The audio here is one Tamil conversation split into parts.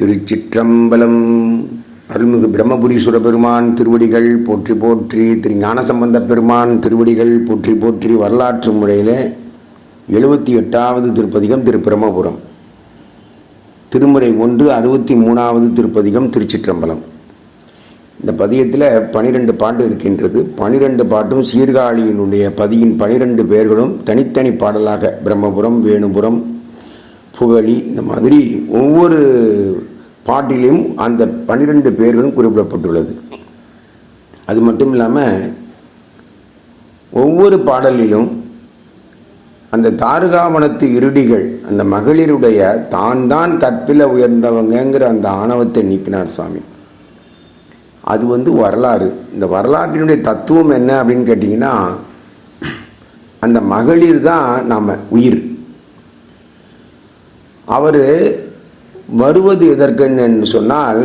திருச்சிற்றம்பலம். அருள்மிகு பிரம்மபுரீஸ்வர பெருமான் திருவடிகள் போற்றி போற்றி திரு ஞானசம்பந்த பெருமான் திருவடிகள் போற்றி போற்றி வரலாற்று முறையில் எழுபத்தி எட்டாவது திருப்பதிகம் திரு பிரம்மபுரம் திருமுறை ஒன்று அறுபத்தி மூணாவது திருப்பதிகம் திருச்சிற்றம்பலம். இந்த பதியத்தில் பனிரெண்டு பாட்டு இருக்கின்றது. பனிரெண்டு பாட்டும் சீர்காழியினுடைய பதியின் பனிரெண்டு பேர்களும் தனித்தனி பாடலாக பிரம்மபுரம் வேணுபுரம் புகழி இந்த மாதிரி ஒவ்வொரு பாட்டிலையும் அந்த பன்னிரெண்டு பேர்களும் குறிப்பிடப்பட்டுள்ளது. அது மட்டும் இல்லாமல் ஒவ்வொரு பாடலிலும் அந்த தாருகாவனத்து இருடிகள் அந்த மகளிருடைய தான் தான் கற்பில உயர்ந்தவங்கங்கிற அந்த ஆணவத்தை நீக்கினார் சுவாமி அது வந்து வரலாறு. இந்த வரலாற்றினுடைய தத்துவம் என்ன அப்படின்னு கேட்டிங்கன்னா அந்த மகளிர் தான் நாம் உயிர். அவர் வருவது எதற்குன்னு சொன்னால்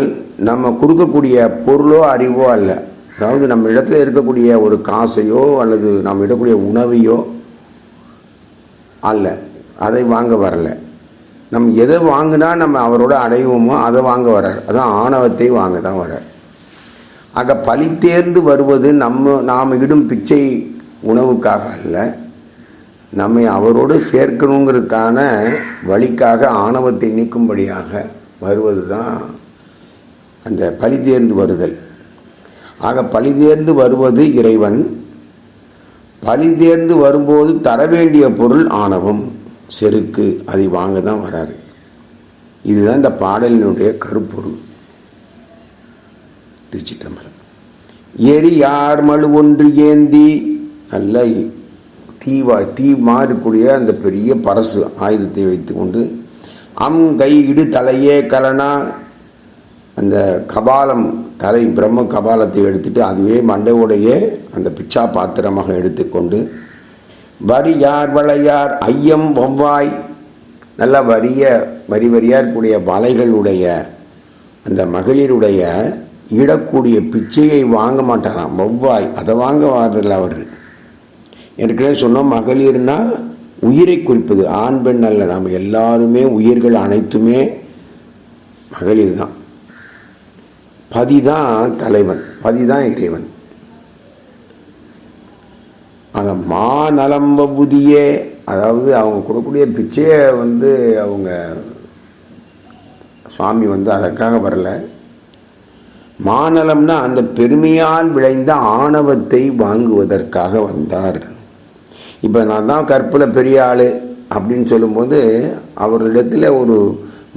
நம்ம கொடுக்கக்கூடிய பொருளோ அறிவோ அல்ல. அதாவது நம்ம இடத்துல இருக்கக்கூடிய ஒரு காசையோ அல்லது நம்ம இடக்கூடிய உணவையோ அல்ல. அதை வாங்க வரல. நம்ம எதை வாங்கினா நம்ம அவரோட அடைவோமோ அதை வாங்க வர்றார். அதான் ஆணவத்தை வாங்க தான் வர்றார். ஆக பழி தேர்ந்து வருவது நம்ம நாம் இடும் பிச்சை உணவுக்காக அல்ல. நம்மை அவரோடு சேர்க்கணுங்கிறதுக்கான வழிக்காக ஆணவத்தை நீக்கும்படியாக வருவது தான் அந்த பழி தேர்ந்து வருதல். ஆக பழி தேர்ந்து வருவது இறைவன். பழி தேர்ந்து வரும்போது தர வேண்டிய பொருள் ஆணவம். செருக்கு அதை வாங்க தான் வராரு. இதுதான் இந்த பாடலினுடைய கருப்பொருள். திருச்சிற்றம்பலம். எரி யார் மழு ஒன்று ஏந்தி நல்ல தீவா தீ மாறக்கூடிய அந்த பெரிய பரசு ஆயுதத்தை வைத்துக்கொண்டு அம் கை இடு தலையே கலனா அந்த கபாலம் தலை பிரம்ம கபாலத்தை எடுத்துட்டு அதுவே மண்டையோடைய அந்த பிச்சா பாத்திரமாக எடுத்துக்கொண்டு வரி யார் வளையார் ஐயம் வவ்வாய் நல்ல வரிய வரி வரியாக இருக்கக்கூடிய வலைகளுடைய அந்த மகளிருடைய இடக்கூடிய பிச்சையை வாங்க மாட்டாராம். வவ்வாய் அதை வாங்க வாரதில்ல அவர். ஏற்கனவே சொன்னோம் மகளிர்னா உயிரை குறிப்பது. ஆண் பெண் அல்ல நாம் எல்லாருமே உயிர்கள் அனைத்துமே மகளிர் தான் பதிதான் தலைவன் பதிதான் இறைவன். அந்த மாநலம்ப புதியே அதாவது அவங்க கொடுக்கக்கூடிய பிச்சையை வந்து அவங்க சுவாமி வந்து அதற்காக வரல. மாநலம்னா அந்த பெருமையால் விளைந்த ஆணவத்தை வாங்குவதற்காக வந்தார். இப்போ நான் தான் கற்பில் பெரிய ஆள் அப்படின்னு சொல்லும்போது அவர்களிடத்தில் ஒரு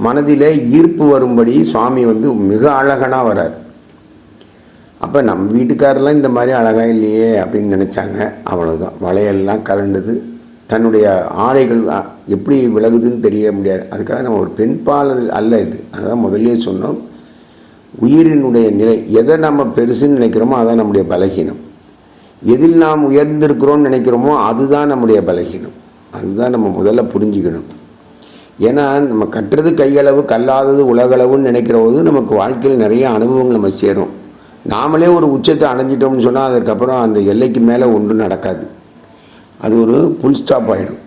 மனதில் ஈர்ப்பு வரும்படி சுவாமி வந்து மிக அழகனாக வரார். அப்போ நம்ம வீட்டுக்காரெல்லாம் இந்த மாதிரி அழகாக இல்லையே அப்படின்னு நினச்சாங்க. அவ்வளோதான் வளையல்லாம் கலண்டது தன்னுடைய ஆடைகள் எப்படி விலகுதுன்னு தெரிய முடியாது. அதுக்காக நம்ம ஒரு பெண்பாலன் அல்ல இது. அதான் முதலே சொன்னோம். உயிரினுடைய நிலை எதை நம்ம பெருசுன்னு நினைக்கிறோமோ அதான் நம்முடைய பலகீனம். எதில் நாம் உயர்ந்திருக்கிறோம்னு நினைக்கிறோமோ அதுதான் நம்முடைய பலகீனம். அதுதான் நம்ம முதல்ல புரிஞ்சுக்கணும். ஏன்னா நம்ம கட்டுறது கையளவு கல்லாதது உலகளவுன்னு நினைக்கிற போது நமக்கு வாழ்க்கையில் நிறைய அனுபவங்கள் நம்ம சேரும். நாமளே ஒரு உச்சத்தை அடைஞ்சிட்டோம்னு சொன்னால் அதுக்கப்புறம் அந்த எல்லைக்கு மேலே ஒன்றும் நடக்காது. அது ஒரு புல் ஸ்டாப் ஆகிடும்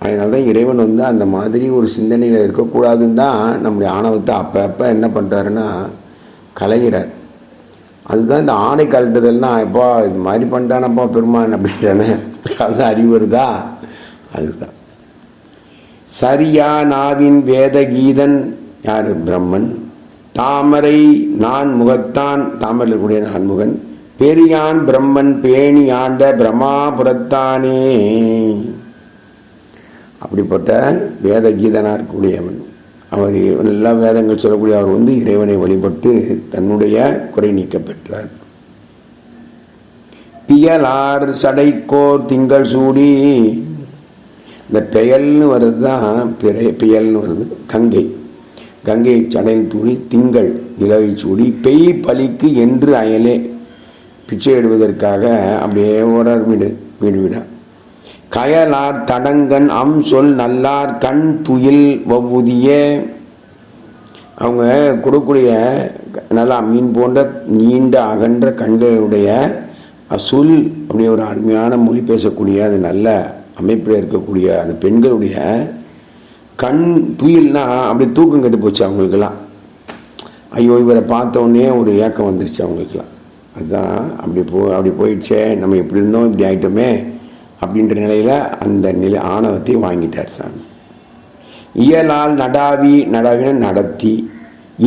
அதனால தான் இறைவன் வந்து அந்த மாதிரி ஒரு சிந்தனையில் இருக்கக்கூடாதுன்னு தான் நம்முடைய ஆணவத்தை அப்போ அப்போ என்ன பண்ணுறாருன்னா கலைகிறார் அதுதான் இந்த ஆணை கலட்டுதல்னா எப்பா இது மாதிரி பண்ணிட்டானப்பா பெருமான் அப்படின்றானே. அது அறிவு வருதா? அதுதான். சரியா நாவின் வேத கீதன் யார்? பிரம்மன். தாமரை நான் முகத்தான் தாமரையில் கூடிய நான்முகன் பெரியான் பிரம்மன் பேணி ஆண்ட பிரம்மாபுரத்தானே அப்படிப்பட்ட வேத கீதனாக இருக்கக்கூடியவன். அவர் எல்லா வேதங்கள் சொல்லக்கூடிய அவர் வந்து இறைவனை வழிபட்டு தன்னுடைய குறை நீக்க பெற்றார். பியலார் சடைக்கோர் திங்கள் சூடி இந்த பெயல்னு வருது தான் பிறை பியல்னு வருது கங்கை. கங்கை சடையில் தூடி திங்கள் நிலவை சூடி பெய் பலிக்கு என்று அயலே பிச்சை எடுவதற்காக அப்படியே ஓடார் வீடு வீடு வீடா கயலார் தடங்கன் அம் சொல் நல்லார் கண் துயில் வவுதிய அவங்க கொடுக்கூடிய நல்லா மீன் போன்ற நீண்ட அகன்ற கண்களுடைய அசுல் அப்படியே ஒரு அருமையான மொழி பேசக்கூடிய அது நல்ல அமைப்பில் இருக்கக்கூடிய அந்த பெண்களுடைய கண் துயில்னா அப்படி தூக்கம் கெட்டு போச்சு அவங்களுக்கெல்லாம். ஐயோ இவரை பார்த்த உடனே ஒரு ஏக்கம் வந்துருச்சு அவங்களுக்குலாம் அதுதான் அப்படி போ அப்படி போயிடுச்சே நம்ம இப்படி இருந்தோம் இப்படி ஆகிட்டோமே அப்படின்ற நிலையில் அந்த நிலை ஆணவத்தை வாங்கிட்டார் சாமி. இயலால் நடாவி நடாவின நடத்தி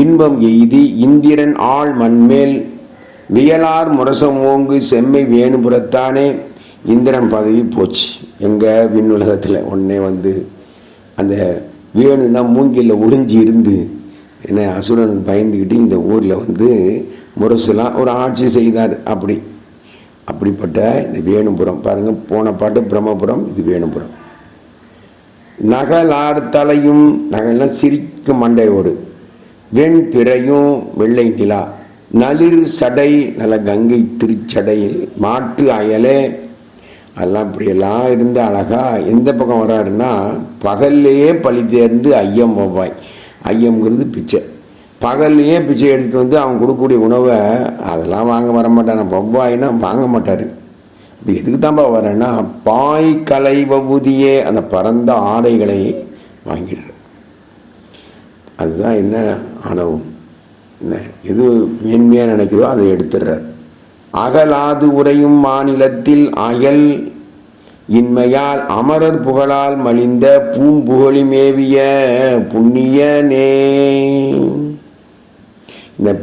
இன்பம் எய்தி இந்திரன் ஆள் மண்மேல் வியலார் முரசம் ஓங்கு செம்மை வேணுபுறத்தானே இந்திரன் பதவி போச்சு. எங்கள் விண்ணுலகத்தில் உடனே வந்து அந்த வேணுன்னா மூங்கில் ஒளிஞ்சு இருந்து என்ன அசுரன் பயந்துக்கிட்டு இந்த ஊரில் வந்து முரசுலாம் ஒரு ஆட்சி செய்தார். அப்படி அப்படிப்பட்ட இது வேணுபுரம் பாருங்க போன பாட்டு பிரம்மபுரம் இது வேணுபுரம் நகலார் தலையும் நகல்லாம் சிரிக்கும் மண்டையோடு வெண் பிறையும் வெள்ளை நிலா நளிர் சடை நல்ல கங்கை திருச்சடையில் மாட்டு அயலே. அதெல்லாம் இப்படியெல்லாம் இருந்து அழகா எந்த பக்கம் வராருன்னா பகல்லையே பழி தேர்ந்து ஐயம் வவ்வாய். ஐயம்ங்கிறது பிச்சை. பகல்லையே பிச்சை எடுத்துட்டு வந்து அவன் கொடுக்கக்கூடிய உணவை அதெல்லாம் வாங்க வர மாட்டான் வவ்வாய்னா வாங்க மாட்டார். இப்போ எதுக்கு தான்ப்பா வரேன்னா பாய் கலை வபுதியே அந்த பரந்த ஆடைகளை வாங்கிடுற அதுதான் என்ன ஆணவம் என்ன எது மேன்மையாக நினைக்குதோ அதை எடுத்துடுறார். அகலாது உறையும் மாநிலத்தில் அயல் இன்மையால் அமரர் புகழால் மலிந்த பூம்புகழி மேவிய புண்ணியனே. இந்த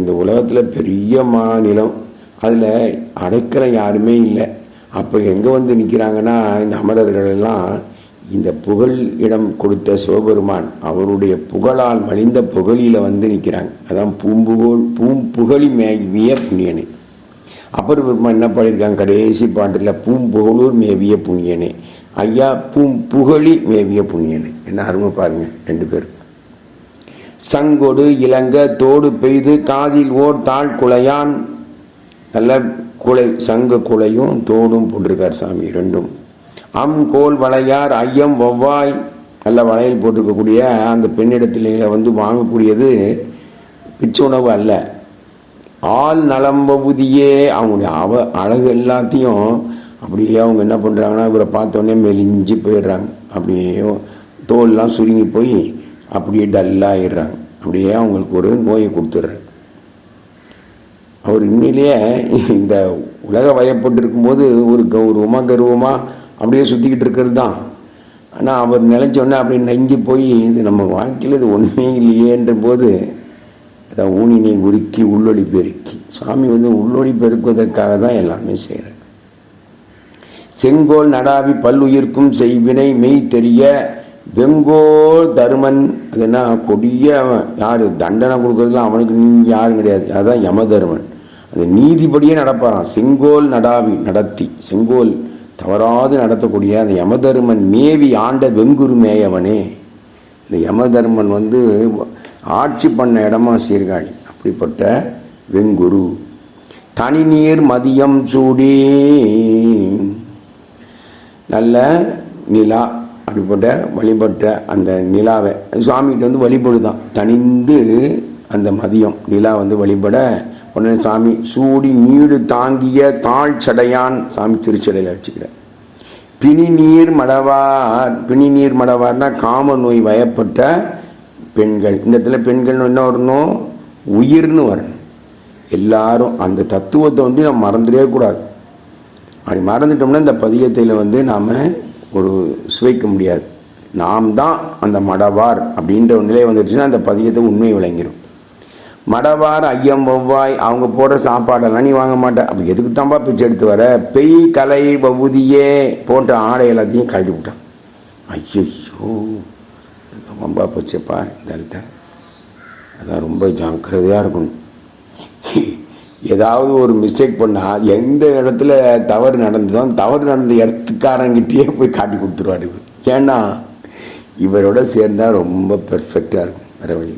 இந்த உலகத்தில் பெரிய மாநிலம். அதில் அடைக்கலம் யாருமே இல்லை. அப்போ எங்கே வந்து நிற்கிறாங்கன்னா இந்த அமரர்கள் எல்லாம் இந்த புகழ் இடம் கொடுத்த சிவபெருமான் அவருடைய புகழால் மலிந்த புகழில வந்து நிற்கிறாங்க அதான் பூம்புகோள் பூம்புகழி மேவிய புண்ணியனே. அப்பர் பெருமான் என்ன பாடியிருக்காங்க? கடைசி பாட்டில் பூம்புகழூர் மேவிய புண்ணியனே. ஐயா பூம்புகழி மேவிய புண்ணியனே. என்ன அருமை பாருங்க ரெண்டு பேரும். சங்கொடு இளங்க தோடு பெய்து காதில் ஓர் தாழ் குலையான் நல்ல குலை சங்க குலையும் தோடும் போட்டிருக்கார் சாமி ரெண்டும். அம் கோல் வளையார் ஐயம் வவ்வாய் நல்ல வளையல் போட்டிருக்கக்கூடிய அந்த பெண்ணிடத்தில் வந்து வாங்கக்கூடியது பிச்சை உணவு அல்ல. ஆள் நலம்பகுதியே அவங்களுடைய அவ அழகு எல்லாத்தையும் அப்படியே அவங்க என்ன பண்ணுறாங்கன்னா இவரை பார்த்தோன்னே மெலிஞ்சு போயிடுறாங்க. அப்படியே தோல்லாம் சுருங்கி போய் அப்படியே டல்லாகிடுறாங்க அப்படியே அவங்களுக்கு ஒரு நோயை கொடுத்துட்றாங்க. அவர் இன்னிலேயே இந்த உலக வயப்பட்டு இருக்கும்போது ஒரு கௌரவமாக கர்வமாக அப்படியே சுற்றிக்கிட்டு இருக்கிறது தான். ஆனால் அவர் நினைச்சோன்னே அப்படி அப்படியே நெஞ்சு போய் இது நம்ம வாழ்க்கையில் இது ஒன்றுமே இல்லையேன்ற போது அதான் ஊனினை உருக்கி உள்ளொளி பெருக்கி. சுவாமி வந்து உள்ளொளி பெருக்குவதற்காக தான் எல்லாமே செய்கிறார் செங்கோல் நடாவி பல்லுயிர்க்கும் செய்வினை மெய் தெரிய வெங்கோல் தருமன் அது என்ன கொடிய அவன் தண்டனை கொடுக்கறதுலாம் அவனுக்கு நீங்க யாரும் கிடையாது. அதுதான் யம தருமன் அது நீதிபடியே நடப்பாரான் செங்கோல் நடாவி நடத்தி. செங்கோல் தவறாது நடத்தக்கூடிய அந்த யமதர்மன் மேவி ஆண்ட வெங்குரு மேயவனே இந்த யமதர்மன் வந்து ஆட்சி பண்ண இடமா சீர்காழி. அப்படிப்பட்ட வெங்குரு. தனிநீர் மதியம் சூடி. நல்ல நிலா. அப்படிப்பட்ட வழிபட்ட அந்த நிலாவை. சுவாமிகிட்ட வந்து வழிபடுதான். தனிந்து அந்த மதியம் நிலா வந்து வழிபட உடனே சாமி சூடி நீடு தாங்கிய தாழ் சடையான் சாமி திருச்சடையில் வச்சுக்கிறேன் பிணி நீர் மடவார். பிணி நீர் மடவார்னா காம நோய் வயப்பட்ட பெண்கள். இந்த இடத்துல பெண்கள் என்ன வரணும்? உயிர்னு வரணும். எல்லாரும் அந்த தத்துவத்தை வந்து நம்ம மறந்துடவே கூடாது. அப்படி மறந்துட்டோம்னா இந்த பதியத்தில் வந்து நாம் ஒரு சுவைக்க முடியாது. நாம் தான் அந்த மடவார் அப்படின்ற ஒரு நிலை வந்துடுச்சுன்னா அந்த பதியத்தை உண்மை விளங்கிடும் மடவார் ஐயம் வவ்வாய் அவங்க போடுற சாப்பாடெல்லாம் நீ வாங்க மாட்ட. அப்போ எதுக்கு தான்ப்பா பிச்சை எடுத்து வர? பெய் கலை வவுதியே போன்ற ஆடை எல்லாத்தையும் கழட்டி விட்டான். ஐயோ ரொம்ப போச்சேப்பா இந்த அதான் ரொம்ப ஜாக்கிரதையாக இருக்கணும். ஏதாவது ஒரு மிஸ்டேக் பண்ணால் எந்த இடத்துல தவறு நடந்ததோ தவறு நடந்த இடத்துக்காரங்கிட்டயே போய் காட்டி கொடுத்துருவாரு இவர். ஏன்னா இவரோட சேர்ந்தால் ரொம்ப பெர்ஃபெக்டாக இருக்கும் வேற வழி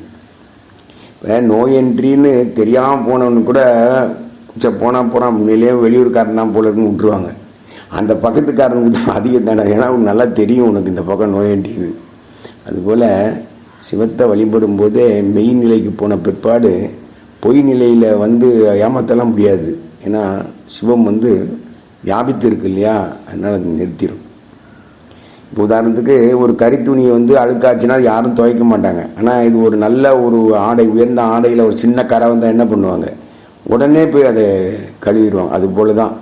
இப்போ நோயன்றின்னு தெரியாமல் போனவனு கூட சரி போனால் போனால் முன்னிலேயே வெளியூர்காரன் தான் போல இருக்குன்னு விட்டுருவாங்க. அந்த பக்கத்துக்காரனுக்கு தான் அதிகம் தானே ஏன்னா அவனுக்கு நல்லா தெரியும் உனக்கு இந்த பக்கம் நோயன்றின்னு அதுபோல் சிவத்தை வழிபடும் போதே மெய் நிலைக்கு போன பிற்பாடு பொய் நிலையில் வந்து ஏமாத்தலாம் முடியாது. ஏன்னா சிவம் வந்து வியாபித்து இருக்கு இல்லையா? அதனால் அது நிறுத்திடும் இப்போ உதாரணத்துக்கு ஒரு கரித்துணியை வந்து அழுக்காச்சுன்னா அது யாரும் துவைக்க மாட்டாங்க. ஆனால் இது ஒரு நல்ல ஒரு ஆடை உயர்ந்த ஆடையில் ஒரு சின்ன கரை வந்தால் என்ன பண்ணுவாங்க? உடனே போய் அதை கழுவிடுவாங்க. அது போல தான்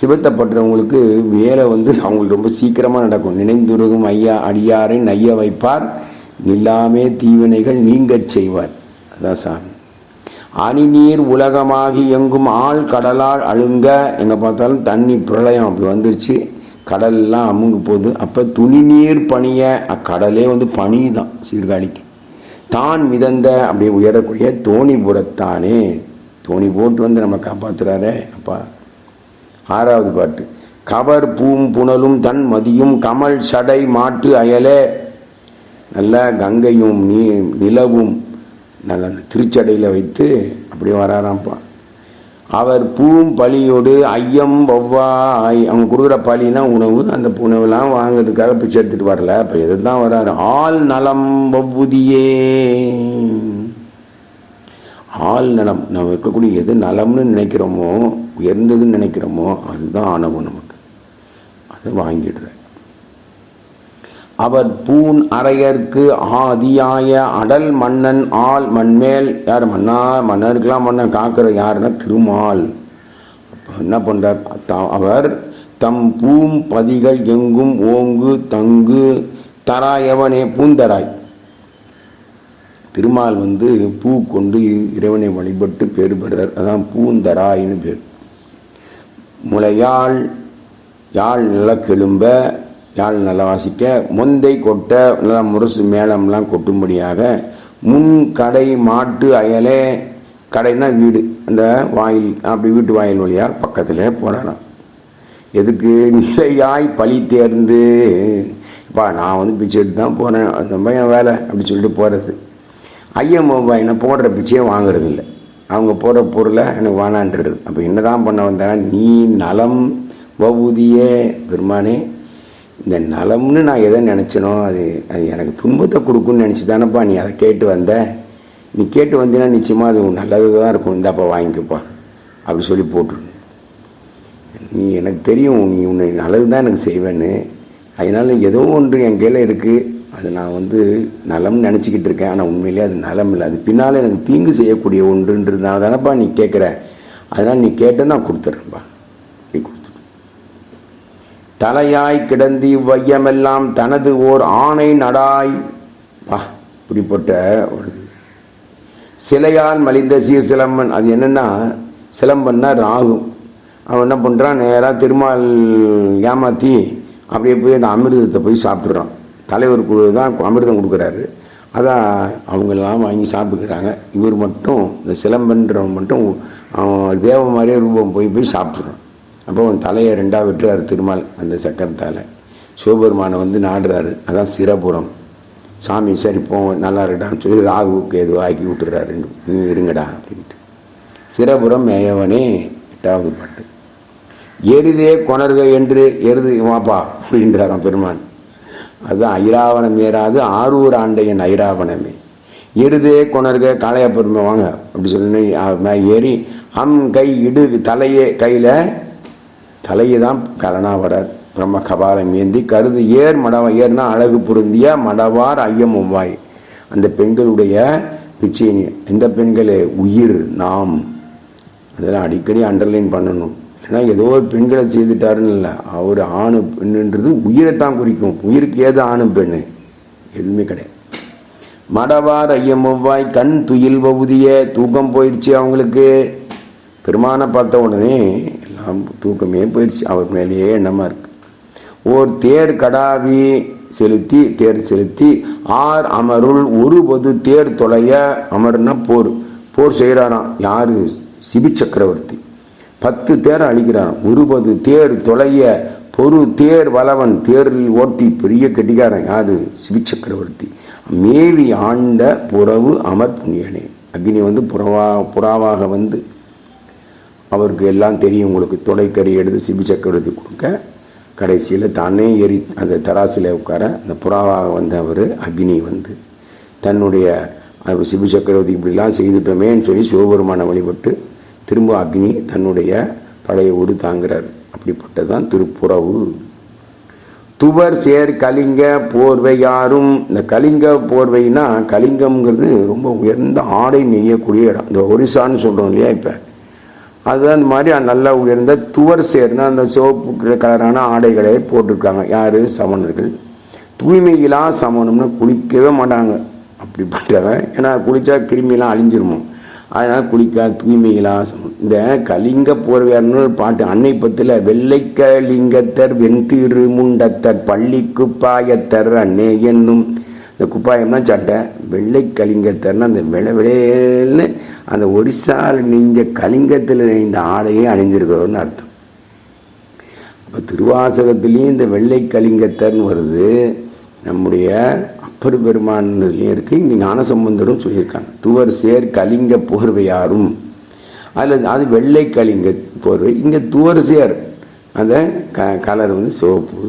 சிவத்தப்படுறவங்களுக்கு வேலை வந்து அவங்களுக்கு ரொம்ப சீக்கிரமாக நடக்கும். நினைந்துருகும் ஐயா அடியாரை நைய வைப்பார். நில்லாமே தீவினைகள் நீங்கச் செய்வார். அதான் சாமி. அணிநீர் உலகமாகி எங்கும் ஆள் கடலால் அழுங்க. எங்கே பார்த்தாலும் தண்ணி பிரளயம் அப்படி வந்துருச்சு. கடல்லாம் அமுங்கு போகுது. அப்போ துணிநீர் பணிய அக்கடலே வந்து பனி தான் சீர்காழிக்கு. தான் மிதந்த அப்படியே உயரக்கூடிய தோணி புறத்தானே தோணி போட்டு வந்து நம்ம காப்பாற்றுறாரே அப்பா ஆறாவது பாட்டு. கவர் பூம் புனலும் தன் மதியும் கமல் சடை மாட்டு அயலே. நல்ல கங்கையும் நீ நிலவும் நல்ல அந்த திருச்சடையில் வைத்து அப்படி வராராம்ப்பா. அவர் பூவும் பலியோடு ஐயம் வவ்வாய் அவங்க கொடுக்குற பலினா உணவு அந்த உணவுலாம் வாங்குறதுக்காக பிச்சை எடுத்துகிட்டு வரல. அப்போ எது தான் வராரு? ஆள் நலம் வவ்வுதியே. ஆள் நலம் நம்ம இருக்கக்கூடிய எது நலம்னு நினைக்கிறோமோ உயர்ந்ததுன்னு நினைக்கிறோமோ அதுதான் ஆணவம் நமக்கு. அதை வாங்கிடுற அவர் பூன் அரையர்க்கு ஆதியாய அடல் மன்னன் ஆள் மண்மேல். யார் மன்னா? மன்னருக்கெல்லாம் மன்னன் காக்கிற யாருன்னா திருமால். என்ன பண்றார்? அவர் தம் பூம் பதிகள் எங்கும் ஓங்கு தங்கு தராயவனே பூந்தராய் திருமால் வந்து பூ கொண்டு இறைவனை வழிபட்டு பேர் பெறார் அதான் பூந்தராயின்னு பேர். முளையாள் யாழ் நிலக்கெலும்ப யாழ் நல்லா வாசிக்க மொந்தை கொட்ட நல்லா முரசு மேளம்லாம் கொட்டும்படியாக முன் கடை மாட்டு அயலே கடைனா வீடு. அந்த வாயில் அப்படி வீட்டு வாயில் வழியா பக்கத்தில் போறாராம். எதுக்கு? நிலையாய் பழி தேர்ந்து. இப்போ நான் வந்து பிச்சை எடுத்து தான் போகிறேன் அது ரொம்ப என் வேலை அப்படி சொல்லிட்டு போகிறது ஐயம் என்ன போடுற பிச்சையே வாங்குறது இல்லை அவங்க போடுற பொருளை எனக்கு வேணான்றது. அப்போ என்னதான் பண்ண வந்தேன்னா நீ நலம் வவுதியே பெருமானே. இந்த நலம்னு நான் எதை நினச்சனோ அது அது எனக்கு துன்பத்தை கொடுக்குன்னு நினச்சி தானப்பா நீ அதை கேட்டு வந்த. நீ கேட்டு வந்தீங்கன்னா நிச்சயமாக அது நல்லது தான் இருக்கும். இந்தாப்பா வாங்கிக்கப்பா. அப்படி சொல்லி போட்டுரு. நீ எனக்கு தெரியும் நீ உன்னை நல்லது தான் எனக்கு செய்வேன்னு. அதனால ஏதோ ஒன்று என் கையில் இருக்குது அது நான் வந்து நலம்னு நினச்சிக்கிட்டு இருக்கேன். ஆனால் உண்மையிலே அது நலம் இல்லை. அது பின்னால் எனக்கு தீங்கு செய்யக்கூடிய ஒன்றுன்றதுனால தானப்பா நீ கேட்குற அதனால் நீ கேட்ட நான் கொடுத்துட்றேன்ப்பா தலையாய் கிடந்து இவ்வையமெல்லாம் தனது ஓர் ஆணை நடாய். பா இப்படிப்பட்ட ஒரு சிலையால் மலிந்த சீர் சிலம்பன். அது என்னென்னா சிலம்பன்னா ராகு. அவன் என்ன பண்ணுறான் நேராக திருமால் ஏமாற்றி அப்படியே போய் அந்த அமிர்தத்தை போய் சாப்பிட்றான் தலைவர் குழு தான் அமிர்தம் கொடுக்குறாரு. அதான் அவங்களெல்லாம் வாங்கி சாப்பிட்டுக்கிறாங்க. இவர் மட்டும் இந்த சிலம்பன்றவன் மட்டும் அவன் தேவ மாதிரியே ரூபம் போய் போய் சாப்பிட்றான் அப்போ அவன் தலையை ரெண்டாக வெட்டுறாரு திருமால் அந்த சக்கரத்தால். சிவபெருமானை வந்து நாடுறாரு. அதான் சிரபுரம் சாமி சரி போ நல்லா இருக்கடான்னு சொல்லி ராகுவுக்கு எது ஆக்கி விட்டுறாரு. நீ இருங்கடா அப்படின்ட்டு. சிரபுரம் மேயவனே எட்டாவது பாட்டு. எருதே கொணர்க என்று எருது வாப்பா அப்படின்றாராம் பெருமான். அதுதான் ஐராவணம் ஏறாது ஆரூர் ஆண்டையன் ஐராவணமே. எருதே கொணர்க காளையா பெருமை வாங்க. அப்படி சொல்லி மே- ஏறி அம் கை இடு தலையே கையில் தலையை தான் கலனா பிரம்ம கபாலம் ஏந்தி கருது ஏர் மடவ ஏர்னா அழகு பொருந்திய மடவார் ஐயம் ஒவ்வாய். அந்த பெண்களுடைய பிச்சைனி எந்த பெண்களே? உயிர் நாம். அதெல்லாம் அடிக்கடி அண்டர்லைன் பண்ணணும். ஏன்னா ஏதோ ஒரு பெண்களை செய்துட்டாருன்னு இல்லை. அவர் ஆணு பெண்ணுன்றது உயிரைத்தான் குறிக்கும். உயிருக்கு ஏது ஆணு பெண்ணு? எதுவுமே கிடையாது. மடவார் ஐயம் ஒவ்வாய் கண் துயில் பகுதியே தூக்கம் போயிடுச்சு அவங்களுக்கு. பெருமானை பார்த்த உடனே தூக்கமே போயிடுச்சு? அவர் மேலேயே எண்ணமாக இருக்கு. ஓர் தேர் கடாவி செலுத்தி தேர் செலுத்தி ஆர் அமருள் ஒருபது தேர் தொலைய அமர்னா போர். போர் செய்கிறாராம். யாரு? சிபி சக்கரவர்த்தி. பத்து தேர் அழிக்கிறான் ஒருபது தேர் தொலைய பொறு தேர் வளவன் தேரில் ஓட்டி பெரிய கெட்டிக்காரன் யாரு? சிபி சக்கரவர்த்தி. மேவி ஆண்ட புறவு அமர் புண்ணியனே. அக்னி வந்து புறவா புறாவாக வந்து அவருக்கு எல்லாம் தெரியும். உங்களுக்கு தொலைக்கறி எடுத்து சிபி சக்கரவர்த்தி கொடுக்க. கடைசியில் தானே எரி அந்த தராசில் உட்கார அந்த புறாவாக வந்த அவர் அக்னி வந்து தன்னுடைய அவர் சிபி சக்கரவர்த்தி இப்படிலாம் செய்துட்டோமேன்னு சொல்லி சிவபெருமானை வழிபட்டு திரும்ப அக்னி தன்னுடைய பழைய ஊடு தாங்குறார். அப்படிப்பட்டதான் திருப்புறவு. துவர் சேர் கலிங்க போர்வை யாரும். இந்த கலிங்க போர்வைனா கலிங்கம்ங்கிறது ரொம்ப உயர்ந்த ஆடை நெய்யக்கூடிய இடம். இந்த ஒரிசான்னு சொல்கிறோம் இல்லையா இப்போ? அதுதான் இந்த மாதிரி நல்லா உயர்ந்த துவர் சேர்ந்த அந்த சிவப்பு கலரான ஆடைகளை போட்டிருக்காங்க. யார்? சமணர்கள். தூய்மையிலா சமணம்னு குளிக்கவே மாட்டாங்க. அப்படிப்பட்டவன் ஏன்னா குளித்தா கிருமியெல்லாம் அழிஞ்சிருமோ? அதனால் குளிக்கா தூய்மையிலா சமம் இந்த கலிங்க போர்வையார்னு ஒரு பாட்டு அன்னை பத்தில் வெள்ளைக்கலிங்கத்தர் வெண்திரு முண்டத்தர் பள்ளிக்கு பாயத்தர் அன்னே என்னும் இந்த குப்பாயம்னா சட்டை வெள்ளை கலிங்கத்தர்னு அந்த வெளை விளையல்னு அந்த ஒடிசாவில் நெஞ்ச கலிங்கத்தில் நெய்ந்த ஆடையே அணிஞ்சிருக்கிறோன்னு அர்த்தம். அப்போ திருவாசகத்திலையும் இந்த வெள்ளை கலிங்கத்தர்னு வருது. நம்முடைய அப்பர் பெருமானதுலேயும் இருக்குது இங்கே ஞானசம்பந்தரும் சொல்லியிருக்காங்க. துவர் சேர் கலிங்க போர்வையாரும் அதில் அது வெள்ளை கலிங்க போர்வை. இங்கே துவர் சேர் அந்த க கலர் வந்து சிவப்பு.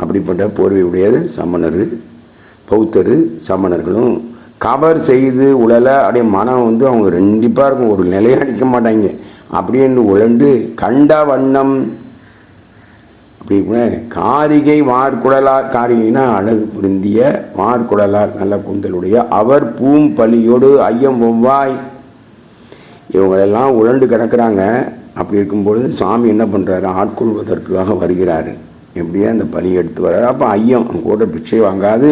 அப்படிப்பட்ட போர்வை உடையது சமணர். பௌத்தர் சமணர்களும் கவர் செய்து உழல அப்படியே மனம் வந்து அவங்க ரெண்டிப்பாக இருக்கும். ஒரு நிலையை அடிக்க மாட்டாங்க. அப்படின்னு உழண்டு கண்ட வண்ணம் அப்படி காரிகை வார்குடலார் காரிகைனா அழகு புரிந்திய வார்குடலார் நல்ல கூந்தலுடைய அவர் பூம் பலியோடு ஐயம் ஒவ்வாய். இவங்களெல்லாம் உழண்டு கிடக்குறாங்க. அப்படி இருக்கும்பொழுது சுவாமி என்ன பண்ணுறாரு ஆட்கொள்வதற்காக வருகிறாரு. எப்படியா அந்த பலி எடுத்து வர்றாரு. அப்போ ஐயம் அவங்க கூட பிச்சை வாங்காது.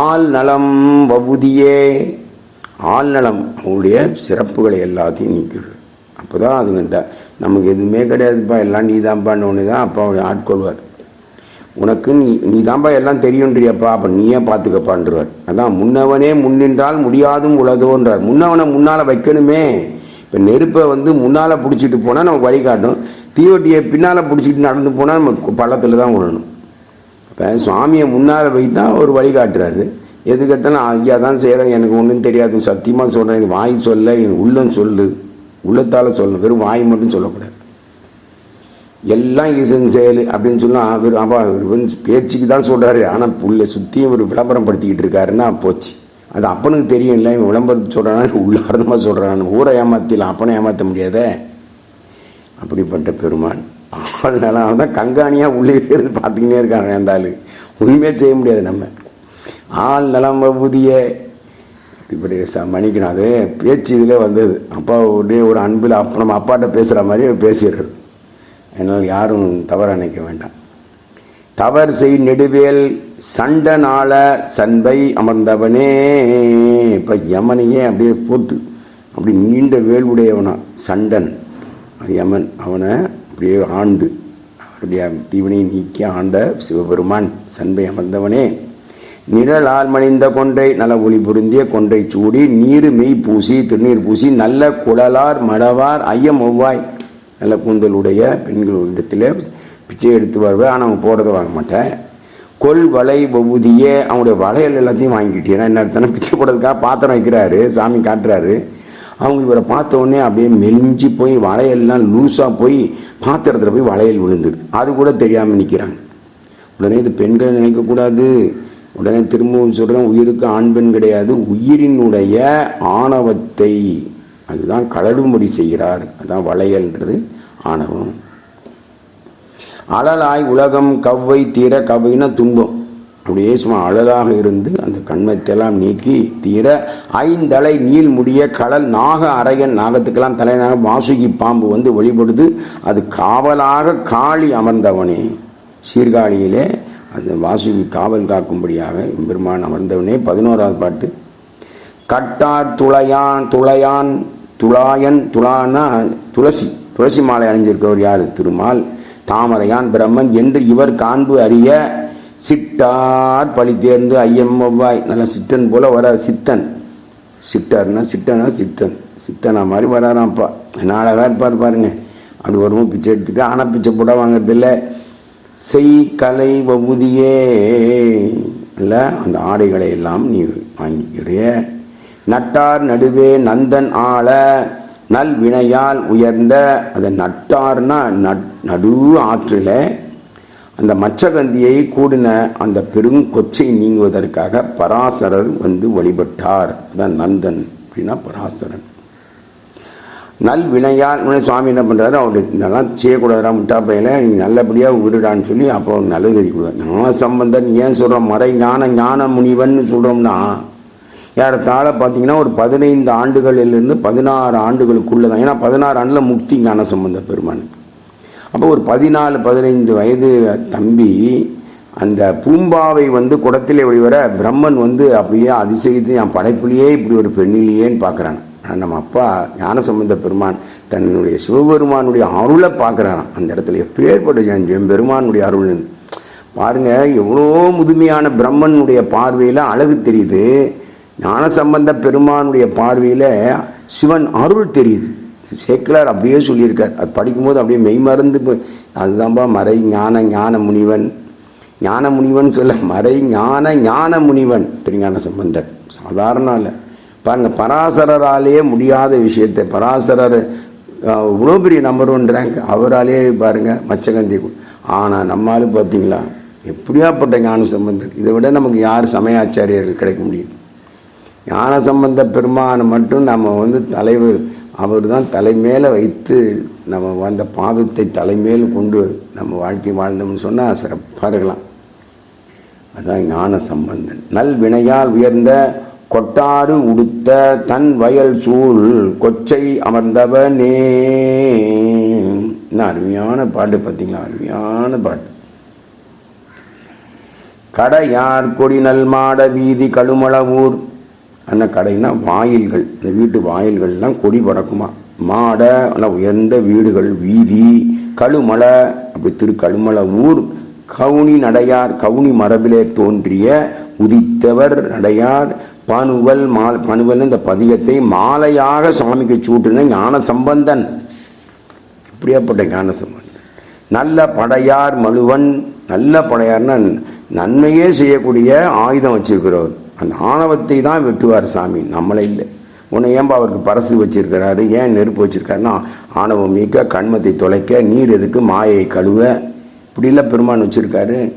ஆள் நலம் வபுதியே ஆள் நலம் அவங்களுடைய சிறப்புகளை எல்லாத்தையும் நீக்கிடு அப்போ தான் அதுங்கிட்ட நமக்கு எதுவுமே கிடையாதுப்பா எல்லாம் நீ தான்ப்பான்னு ஒன்று தான் அப்பா அவரை ஆட்கொள்வார். உனக்கு நீ நீ தான்ப்பா எல்லாம் தெரியுன்றியப்பா அப்போ நீயே பார்த்துக்கப்பான்றவர் அதான் முன்னவனே முன்னின்றால் முடியாதும் உலதோன்றார் முன்னவனை முன்னால் வைக்கணுமே. இப்போ நெருப்பை வந்து முன்னால் பிடிச்சிட்டு போனால் நமக்கு வழிகாட்டும் தீவட்டியை பின்னால் பிடிச்சிட்டு நடந்து போனால் நம்ம பள்ளத்தில் தான் விழணும் இப்போ சுவாமியை முன்னால் வைத்தா ஒரு வழிகாட்டுறாரு எதுக்கெடுத்தாலும் ஐயா தான் செய்கிறேன் எனக்கு ஒன்றும் தெரியாது. சத்தியமாக சொல்கிறேன் இது வாய் சொல்ல என் உள்ளம் சொல்லு. உள்ளத்தால் சொல்லணும். வெறும் வாய் மட்டும் சொல்லக்கூடாது. எல்லாம் ஈசன் செயல் அப்படின்னு சொன்னால் வெறும் அப்பா பேச்சுக்கு தான் சொல்கிறாரு ஆனால் உள்ள சுற்றியும் ஒரு விளம்பரம் படுத்திக்கிட்டு இருக்காருன்னா போச்சு. அது அப்பனுக்கு தெரியும் இல்லை இவன் விளம்பரத்து சொல்கிறான் உள்ளார்த்தமாக சொல்கிறான் ஊரை ஏமாத்திலாம் அப்பனை ஏமாற்ற முடியாதே. அப்படிப்பட்ட பெருமான் அதனால அவன் தான் கங்காணியாக உள்ளே இருந்து பார்த்துக்கினே இருக்காங்க அந்த ஆள். உண்மையே செய்ய முடியாது நம்ம. ஆள் நலம் புதிய இப்படி ச மணிக்கணும் அது பேச்சு இதில் வந்தது. அப்பா உடனே ஒரு அன்பில் அப்போ நம்ம அப்பாட்ட பேசுகிற மாதிரி பேசிடுறது அதனால் யாரும் தவறு நினைக்க வேண்டாம். தவறு செய் நெடுவேல் சண்டனால சண்பை அமர்ந்தவனே. இப்போ யமனையே அப்படியே போட்டு அப்படி நீண்ட வேல்வுடையவனா சண்டன். யமன். அவனை அப்படியே ஆண்டு. அவருடைய தீவினை நீக்கி ஆண்ட சிவபெருமான் சண்பை அமர்ந்தவனே. நிழலால் மணிந்த கொன்றை நல்ல ஒளி பொருந்திய கொன்றை சூடி நீர் மெய் பூசி திருநீர் பூசி நல்ல குழலார் மடவார் ஐயம் ஒவ்வாய். நல்ல கூந்தலுடைய பெண்கள் இடத்துல பிச்சை எடுத்து வருவேன் ஆனால் அவங்க போடுறத வாங்க மாட்டேன். கொல் வலை பகுதியே அவனுடைய வளையல் எல்லாத்தையும் வாங்கிக்கிட்டேன் என்ன அர்த்தம் பிச்சை போடுறதுக்காக பாத்திரம் வைக்கிறாரு சாமி காட்டுறாரு. அவங்க இவரை பார்த்த உடனே அப்படியே மெலிஞ்சு போய் வளையல்லாம் லூஸாக போய் பாத்திரத்தில் போய் வளையல் விழுந்துடுது. அது கூட தெரியாமல் நிற்கிறாங்க உடனே இது பெண்கள் நினைக்கக்கூடாது உடனே திரும்பவும் சொல்கிறேன் உயிருக்கு ஆண் பெண் கிடையாது. உயிரினுடைய ஆணவத்தை அதுதான் கலடுமுடி செய்கிறார். அதான் வளையல்ன்றது ஆணவம். அழலாய் உலகம் கவ்வை தீர கவைனா துன்பம். அப்படியே சும்மா அழகாக இருந்து அந்த கண்மத்தையெல்லாம் நீக்கி தீர ஐந்தலை நீள் முடிய கடல் நாக அரையன் நாகத்துக்கெல்லாம் தலைநாக வாசுகி பாம்பு வந்து வழிபடுது அது காவலாக காளி அமர்ந்தவனே சீர்காழியிலே அந்த வாசுகி காவல் காக்கும்படியாக பெருமான் அமர்ந்தவனே பதினோராவது பாட்டு கட்டார் துளையான் துளையான் துளாயன் துளானா துளசி துளசி மாலை அணிஞ்சிருக்கவர் யார் திருமால் தாமரையான் பிரம்மன் என்று இவர் காண்பு அறிய சிட்டார் பழி தேர்ந்து ஐயம் ஒவ்வாய். நல்ல சித்தன் போல வரார் சித்தன். சிட்டார்னா சிட்டனா சித்தன். சித்தனா மாதிரி வராராம்ப்பா. என்ன அழகா இருப்பார் பாருங்க. அப்படி வருவோம் பிச்சை எடுத்துட்டு ஆனால் பிச்சை போட வாங்குறதில்ல செய் கலை வவுதியே. இல்லை அந்த ஆடைகளை எல்லாம் நீ வாங்கிக்கிறிய. நட்டார் நடுவே நந்தன் ஆள. நல் வினையால் உயர்ந்த. அதை நட்டார்னா நடு ஆற்றில் அந்த மச்சகந்தியை கூடின அந்த பெரும் கொச்சை நீங்குவதற்காக பராசரர் வந்து வழிபட்டார். அதான் நந்தன் அப்படின்னா பராசரன். நல் வினையால் சுவாமி என்ன பண்ணுறாரு அவருடைய இதெல்லாம் செய்யக்கூடாதா முட்டா பையில நீ நல்லபடியாக விடுடான்னு சொல்லி அப்போ நல்லது கதி கொடுவார் ஞான சம்பந்தன் ஏன் சொல்கிறோம் மறை ஞான ஞான முனிவன் சொல்கிறோம்னா ஏறத்தாழ பார்த்தீங்கன்னா ஒரு பதினைந்து ஆண்டுகளிலிருந்து பதினாறு ஆண்டுகளுக்குள்ள தான் ஏன்னா பதினாறு ஆண்டில் முக்தி ஞான சம்பந்த பெருமானுக்கு அப்போ ஒரு பதினாலு பதினைந்து வயது தம்பி அந்த பூம்பாவை வந்து குடத்திலே வெளிவர பிரம்மன் வந்து அப்படியே அதிசயித்து என் படைப்புலேயே இப்படி ஒரு பெண்ணிலேயேன்னு பார்க்குறான். நம்ம அப்பா ஞானசம்பந்த பெருமான் தன்னுடைய சிவபெருமானுடைய அருளை பார்க்குறாராம். அந்த இடத்துல எப்பேற்பட்ட என் என் பெருமானுடைய அருள்னு பாருங்க எவ்வளோ முதுமையான பிரம்மனுடைய பார்வையில் அழகு தெரியுது. ஞானசம்பந்த பெருமானுடைய பார்வையில் சிவன் அருள் தெரியுது. சேக்கலார் அப்படியே சொல்லியிருக்கார். அது படிக்கும்போது அப்படியே மெய் மறந்து போய் அதுதான்பா மறை ஞான ஞான முனிவன். ஞான முனிவன் சொல்ல மறை ஞான ஞான முனிவன். திருஞான சம்பந்தர்? சாதாரண இல்லை. பாருங்க பராசரராலேயே முடியாத விஷயத்தை பராசரர் இவ்வளோ பெரிய நம்பர் ஒன் ரேங்க் அவராலே பாருங்க மச்சகந்தி ஆனால் நம்மளால பார்த்தீங்களா? எப்படியாப்பட்ட ஞான சம்பந்தர்? இதை விட நமக்கு யார் சமயாச்சாரியர்கள் கிடைக்க முடியும்? ஞான சம்பந்த பெருமானை மட்டும் நம்ம வந்து தலைவர் அவர் தான் தலைமேல வைத்து நம்ம வந்த பாதத்தை தலைமேல் கொண்டு நம்ம வாழ்க்கை வாழ்ந்தோம்னு சொன்னால் சிறப்பாக இருக்கலாம். அதுதான் ஞான சம்பந்தன் நல் வினையால் உயர்ந்த கொட்டாறு உடுத்த தன் வயல் சூழ் கொச்சை அமர்ந்தவனே. என்ன அருமையான பாட்டு பார்த்தீங்களா அருமையான பாட்டு. கடையார் கொடி நல்மாட வீதி கழுமளவூர் அண்ணா கடைனா வாயில்கள். இந்த வீட்டு வாயில்கள்லாம் கொடி பறக்குமா? மாட நல்லா உயர்ந்த வீடுகள் வீதி கழுமலை அப்படி திரு கழுமலை ஊர். கவுனி நடையார் கவுனி மரபிலே தோன்றிய உதித்தவர் நடையார். பனுவல் மா பனுவல் இந்த பதியத்தை மாலையாக சுவாமிக்கு சூட்டின ஞான சம்பந்தன் இப்படியாப்பட்ட ஞான சம்பந்தன் நல்ல படையார் மழுவன் நல்ல படையார்னா நன்மையே செய்யக்கூடிய ஆயுதம் வச்சிருக்கிறவர். அந்த ஆணவத்தை தான் வெட்டுவார் சாமி. நம்மளை இல்லை. உன்னை ஏன்பா அவருக்கு பரசு வச்சிருக்கிறாரு? ஏன் நெருப்பு வச்சிருக்காருன்னா ஆணவம் மீட்க கண்மத்தை தொலைக்க நீர் எதுக்கு மாயை கழுவ. இப்படிலாம் பெருமான் வச்சிருக்காரு.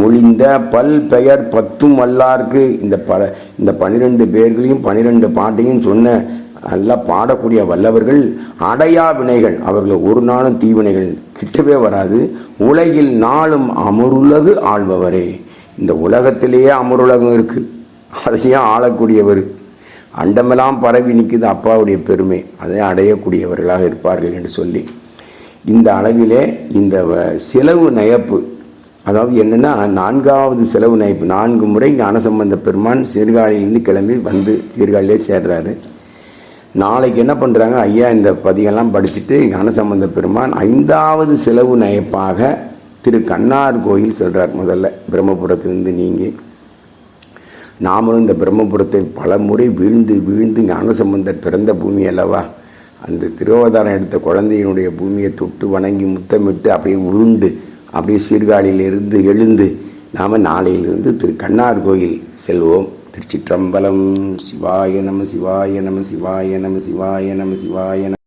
மொழிந்த பல் பெயர் பத்தும் வல்லார்க்கு. இந்த பல இந்த பனிரெண்டு பேர்களையும் பனிரெண்டு பாட்டையும் சொன்ன நல்லா பாடக்கூடிய வல்லவர்கள் அடையா வினைகள். அவர்கள் ஒரு நாளும் தீவினைகள் கிட்டவே வராது. உலகில் நாளும் அமருலகு ஆள்பவரே. இந்த உலகத்திலேயே அமருலகம் இருக்குது அதையும் ஆளக்கூடியவர். அண்டமெல்லாம் பரவி நிற்குது அப்பாவுடைய பெருமை. அதை அடையக்கூடியவர்களாக இருப்பார்கள் என்று சொல்லி. இந்த அளவிலே இந்த வ- செலவு நயப்பு. அதாவது என்னன்னா நான்காவது செலவு நயப்பு. நான்கு முறை ஞானசம்பந்த பெருமான் சீர்காழியிலிருந்து கிளம்பி வந்து சீர்காழியிலே சேர்றாரு. நாளைக்கு என்ன பண்ணுறாங்க ஐயா இந்த பதிகெல்லாம் படிச்சுட்டு ஞானசம்பந்த பெருமான் ஐந்தாவது செலவு நயப்பாக திரு கண்ணார் கோயில் செல்கிறார் முதல்ல. பிரம்மபுரத்திலிருந்து நீங்கி. நாமளும் இந்த பிரம்மபுரத்தை பல முறை வீழ்ந்து வீழ்ந்து ஞானசம்பந்தர் பிறந்த பூமி அல்லவா? அந்த திருவாதாரம் எடுத்த குழந்தையினுடைய பூமியை தொட்டு வணங்கி முத்தமிட்டு அப்படியே உருண்டு அப்படியே சீர்காழியிலிருந்து எழுந்து நாம் நாளையிலிருந்து திரு கண்ணார் கோயில் செல்வோம். திருச்சிற்றம்பலம். சிவாய நம சிவாய நம சிவாய நம சிவாய நம சிவாய நம.